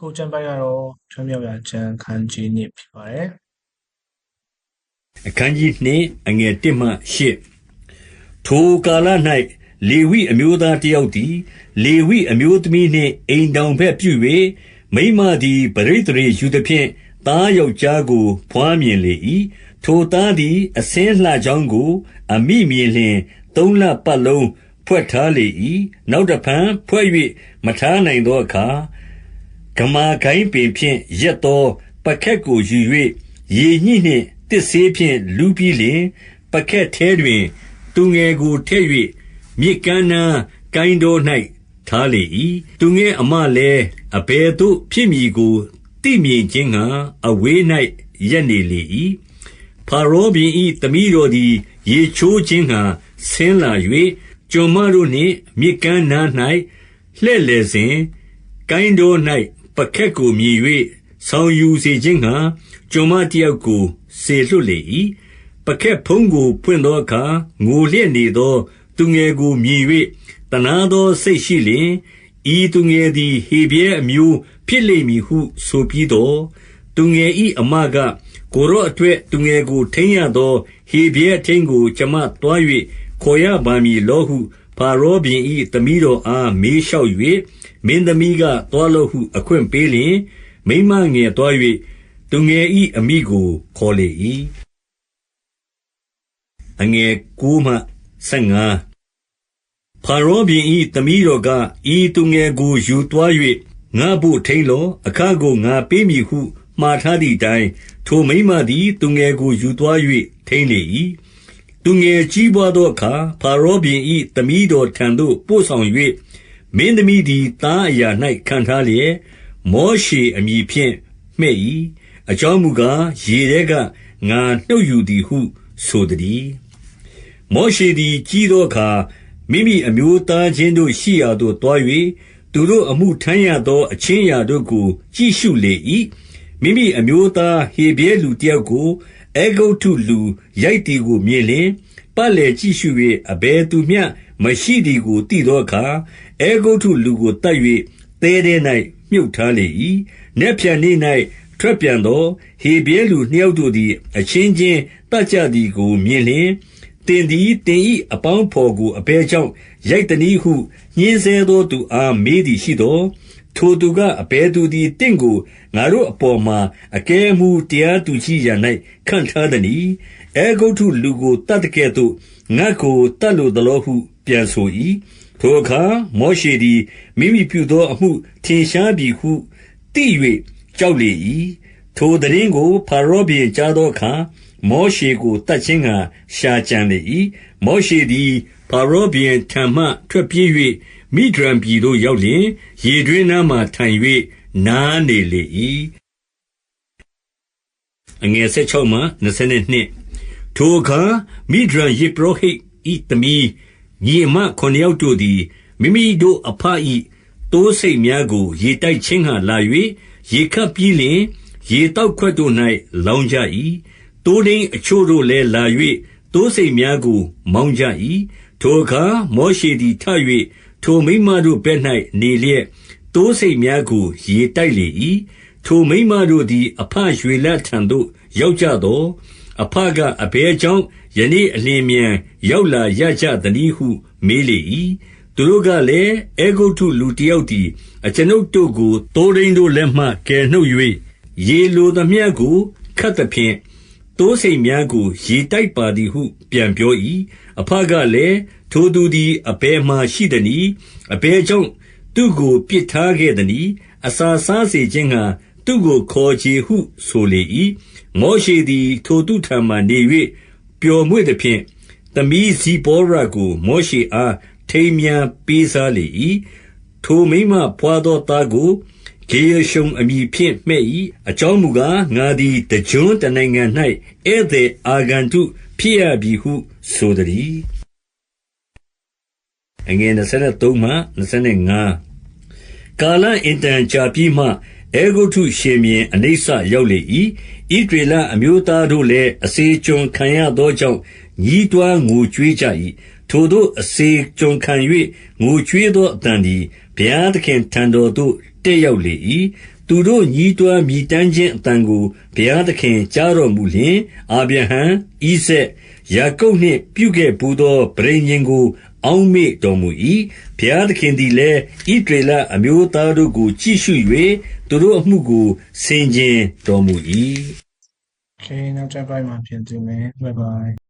ခုကျမ်းပိုက်ကတော့ချမ်းမြောက်ရာကျမ်းခန်းကြီးနှစ်ဖြစ်ပါတယ်အခန်းကြီးနှင့်အငယ်1မှ8ထိုကာလ၌လေဝိအမျိုးသားတယောက်သည်လေဝိအမျိုးသမီးနှင့်အိမ်တောင်ဘက်ပြု၍မိန်းမသည်ပရိသေရေယူသည်ဖြင့်သားယောက်ျားကိုဘွားမြင်လေ၏ထိုသားသည်အစင်းလှကြောင်းကို အမိမြင်လျှင်သုံးလပတ်လုံးဖွက်ထားလေ၏နောက်တဖန်ဖွဲ့၍မထားနိုင်သောအခါ ဂမာကိုင်းပင်ဖြင့် ရက်သောပခက်ကိုယူ၍ရေညှိနှင့် သစ်စေးဖြင့် လူးပြီးလျှင်ပကက်ထဲတွင် သူငယ်ကိုထည့်၍မြစ်ကမ်းနားကိုင်းတော်၌ထားလေ၏သူငယ်အမလည်း အဘယ်သို့ဖြစ်မည်ကို သိမြင်ခြင်းငှါ အဝေး၌ရပ်နေလေ၏ဖာရောဘင်၏သမီးတော်သည် ရေချိုးခြင်းငှါ ဆင်းလာ၍ကျွန်မတို့နှင့် မြစ်ကမ်းနား၌လှည့်လည်စဉ် ကိုင်းတော်၌ ပကက်ကိုမြင်၍ဆောင်ယူစေခြင်းငှါ ကျွန်မတယောက်ကို စေလွှတ်လေ၏ပကက်ဖုံးကို ဖွင့်သောအခါ ငိုလျက်နေသော သူငယ်ကိုမြင်၍တနာသောစိတ်ရှိလျင် ဤသူငယ်သည် ဟေဗြဲအမျိုးဖြစ်လိမ့်မည်ဟု ဆိုပြီးတော့သူငယ်၏အမက ကိုရောအတွက် သူငယ်ကို ထိန်းရသော ဟေဗြဲထိန်းကို ကျွန်မတွား၍ခေါ်ရပါမည်လောဟု ဖာရောဘင်၏သမီးတော်အား မေးလျှောက်၍မင်းသမီးကတွားလောဟု အခွင့်ပေးလျင် မိမငယ်တွား၍သူငယ်၏အမိကို ခေါ်လေ၏အငယ်9မှ15ဖာရောဘင်၏သမီးတော်က ဤသူငယ်ကို ယူတွား၍ငါဖို့ ထိန်လောအခကို ငါပေးမည်ဟု မှားထား သည့်အတိုင်း ထိုမိမသည် သူငယ်ကို ယူတွား၍ထိန်လေ၏ သူငယ်ကြီးပွားသောအခါဖာရောဘင်၏သမီးတော်ထံသို့ ပို့ဆောင်၍မင်းသမီးသည် သားအရာ၌ခံထားလျက် မောရှေအမည်ဖြင့် မှဲ့၏အကြောင်းမူကား ရေထဲက ငါနှုတ်ယူသည်ဟု ဆိုသည်မောရှေသည် ကြီးသောအခါ မိမိအမျိုးသားချင်းတို့ရှိရာသို့တွား၍သူတို့အမှုထမ်းရသော အချင်းရာတို့ကို ကြည့်ရှုလေ၏မိမိအမျိုးသား ဟေဘဲလူတယောက်ကို အေဂုတ်ထုလူရိုက်တီကိုမြင်လျင် ပတ်လေကြည့်ရှု၍အဘယ်သူမျှမရှိသည်ကို သိသောအခါအေဂုတ်ထုလူကိုတတ်၍သဲထဲ၌မြုပ်ထားလေ၏။နက်ဖြန်နေ့၌ထွက်ပြန်သော ဟေဘဲလူနှစ်ယောက်တို့သည် အချင်းချင်းတတ်ကြသည်ကို မြင်လျင်တင်သည်တင်၏အပေါင်းဖော်ကို အဘဲကြောင့် ရိုက်တနည်းဟုညင်းဆဲသောသူအား မေးသည်ရှိသော ထိုသူက အဘဲသူသည်တင့်ကို ငါတို့အပေါ်မှာ အကဲမှုတရားသူကြီးရာ၌ခံထားသည်။အဲဂုတ်ထုလူကိုတတ်တဲ့ကဲ့သို့ ငါ့ကိုတတ်လိုသလောဟု ပြန်ဆို၏။ထိုအခါ မောရှေသည် မိမိပြုသောအမှု ထင်ရှားပြီဟုသိ၍ကြောက်လေ၏။ထိုသိတင်းကိုဖာရောဘုရင်ကြားသောအခါ မောရှေကိုတတ်ခြင်းငှါ ရှာကြံလေ၏။မောရှေသည်ဖာရောဘုရင်ထံမှ ထွက်ပြေး၍ မိဒျန်ပြည်သို့ရောက်လျှင်၊ရေတွင်းနားမှာထိုင်၍နားနေလေ၏။ထိုအခါ မိဒျန်ယဇ်ပုရောဟိတ်၏သမီး ညီအစ်မ ခုနစ်ယောက်တို့သည် မိမိတို့အဘ၏သိုးဆိတ်များကို ရေတိုက်ခြင်းငှါလာ၍ရေခပ်ပြီးလျှင် ရေသောက်ခွက်တို့၌လောင်းကြ၏။သိုးထိန်းအချို့တို့လည်းလာ၍သိုးဆိတ်များကို မောင်းကြ၏။ထိုအခါ မောရှေသည် ထ၍ ထိုမိန်းမတို့ဘက်၌နေလျက် သိုးဆိတ်များကို ရေတိုက်လေ၏။ထိုမိန်းမတို့သည် အဘရွေလထံသို့ ရောက်ကြသော် အဘက အဘယ်ကြောင့် ယနေ့အလျင်အမြန် ရောက်လာရကြသနည်းဟု မေးလေ၏။သူတို့ကလည်း၊အဲဂုတ္တုလူတယောက်သည် အကျွန်ုပ်တို့ကို သိုးထိန်းတို့လက်မှ ကယ်နှုတ်၍ရေလိုသမျှကို ခပ်သဖြင့် သိုးဆိတ်များကို ရေတိုက်ပါသည်ဟု ပြန်ပြော၏။အဘကလည်း၊ ထိုသူသည် အဘယ်မှာရှိသနည်း။အဘယ်ကြောင့် သူ့ကိုပစ်ထားခဲ့သနည်း။အစာစားစေခြင်းငှါ သူ့ကိုခေါ်ချေဟုဆိုလေ၏။မောရှေသည် ထိုသူထံမှာနေ၍ပျော်မွေ့သဖြင့် သမီးဇိပေါရကို မောရှေအား ထိမ်းမြားပေးစားလေ၏။ထိုမိန်းမဘွားသောသားကို ဂေရရှုံအမည်ဖြင့် မှဲ့၏။အကြောင်းမူကား၊ငါသည် တကျွန်းတနိုင်ငံ၌ဧည့်သည်အာဂန္တု ဖြစ်ရပြီဟု ဆိုသတည်း။ ကာလအင်တန်ကြာပြီးမှအဲဂုတ္တုရှင်ဘုရင်အနိစ္စရောက်လေ၏။ဣသရေလအမျိုးသားတို့လည်းအစေကျွန်ခံရသောကြောင့်ညည်းတွားငိုကြွေးကြ၏။ထိုသို့အစေကျွန်ခံ၍ငိုကြွေးသောအသံသည်ဘုရားသခင့်ထံတော်သို့တက်ရောက်လေ၏။သူတို့ညည်းတွားမြည်တမ်းခြင်းအသံကိုဘုရားသခင်ကြားတော်မူလျှင်၊အာဗြဟံ၊ဣဇာက်၊ယာကုပ်နှင့်ပြုခဲ့ဘူးသောပဋိညာဉ်ကို အောက်မေ့တော်မူ၏။ဘုရားသခင်သည်လည်း၊ဣသရေလအမျိုးသားတို့ကို ကြည့်ရှု၍သူတို့အမှုကို ဆင်ခြင်တော်မူ၏။ Okay နောက်ကျပိုင်းမှာ ပြန်တွေ့မယ် bye bye